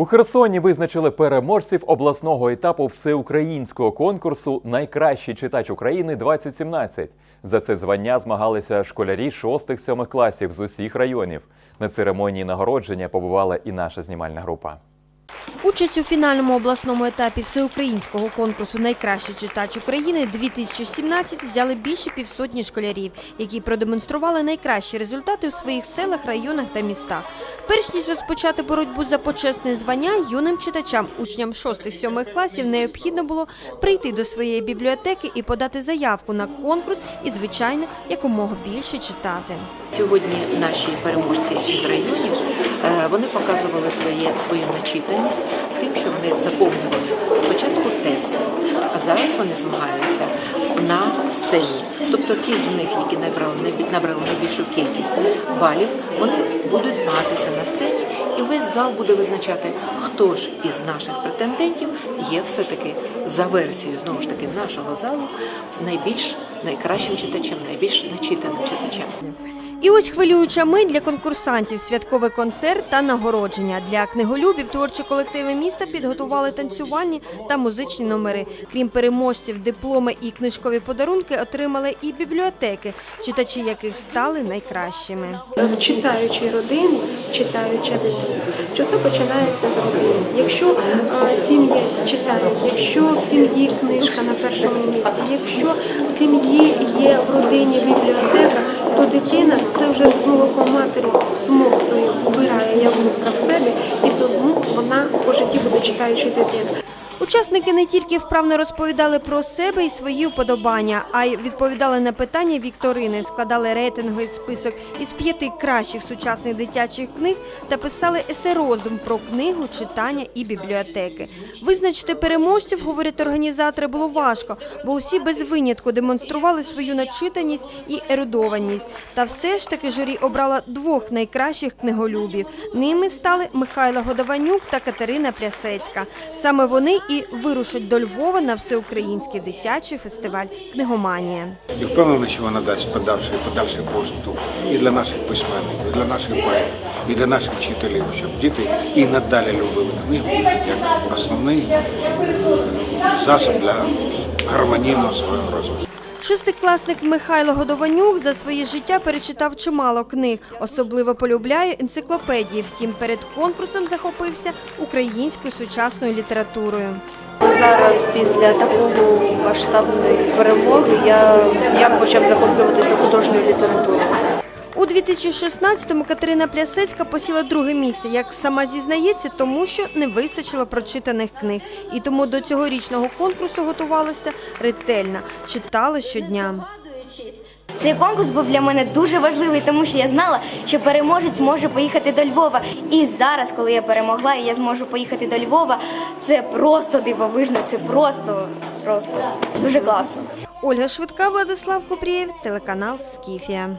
У Херсоні визначили переможців обласного етапу всеукраїнського конкурсу Найкращий читач України 2017. За це звання змагалися школярі 6-7 класів з усіх районів. На церемонії нагородження побувала і наша знімальна група. Участь у фінальному обласному етапі всеукраїнського конкурсу Найкращий читач України 2017 взяли більше півсотні школярів, які продемонстрували найкращі результати у своїх селах, районах та містах. Перш ніж розпочати боротьбу за почесне звання, юним читачам, учням 6-7 класів необхідно було прийти до своєї бібліотеки і подати заявку на конкурс і, звичайно, якомога більше читати. Сьогодні наші переможці із районів е, вони показували своє, свою начитаність тим, що вони заповнювали спочатку тести, а зараз вони змагаються на сцені. Тобто ті з них, які набрали, набрали найбільшу кількість балів, вони будуть змагатися на сцені, і весь зал буде визначати, хто ж із наших претендентів є все-таки за версією знову ж таки нашого залу найбільш найкращим читачем, найбільш начитаним читачем. І ось хвилююча мить для конкурсантів, святковий концерт та нагородження. Для книголюбів творчі колективи міста підготували танцювальні та музичні номери. Крім переможців, дипломи і книжкові подарунки отримали і бібліотеки, читачі яких стали найкращими. читаючій родині, читаюча дитина. Що все починається з родини. Якщо е, сім'ї читають, якщо в сім'ї книжка на першому місці, якщо в сім'ї є в родині бібліотека, то дитина це вже з молоком матері смоктою вбирає яблука в себе, і тому вона по житті буде читаючи дитиною. Учасники не тільки вправно розповідали про себе і свої вподобання, а й відповідали на питання вікторини, складали рейтинговий список із п'яти кращих сучасних дитячих книг та писали есе-роздум про книгу, читання і бібліотеки. Визначити переможців, говорять організатори, було важко, бо усі без винятку демонстрували свою начитаність і ерудованість. Та все ж таки журі обрала двох найкращих книголюбів. Ними стали Михайло Годованюк та Катерина Плясецька. Саме вони і вирушать до Львова на всеукраїнський дитячий фестиваль Книгоманія. І впевнений, що вона дасть подальший, подальший поштовх і для наших письменників, і для наших поетів, і для наших вчителів, щоб діти і надалі любили книгу як основний е, засіб для гармонійного свого розвитку. Шестикласник Михайло Годованюк за своє життя перечитав чимало книг. Особливо полюбляє енциклопедії. Втім, перед конкурсом захопився українською сучасною літературою. Зараз після такого масштабної перемоги я, я почав захоплюватися художньою літературою. У 2016-му Катерина Плясецька посіла друге місце, як сама зізнається, тому що не вистачило прочитаних книг. І тому до цьогорічного конкурсу готувалася ретельно, читала щодня. Цей конкурс був для мене дуже важливий, тому що я знала, що переможець може поїхати до Львова. І зараз, коли я перемогла, і я зможу поїхати до Львова, це просто дивовижно, це просто, просто дуже класно. Ольга Швидка, Владислав Купрієв, телеканал Скіфія.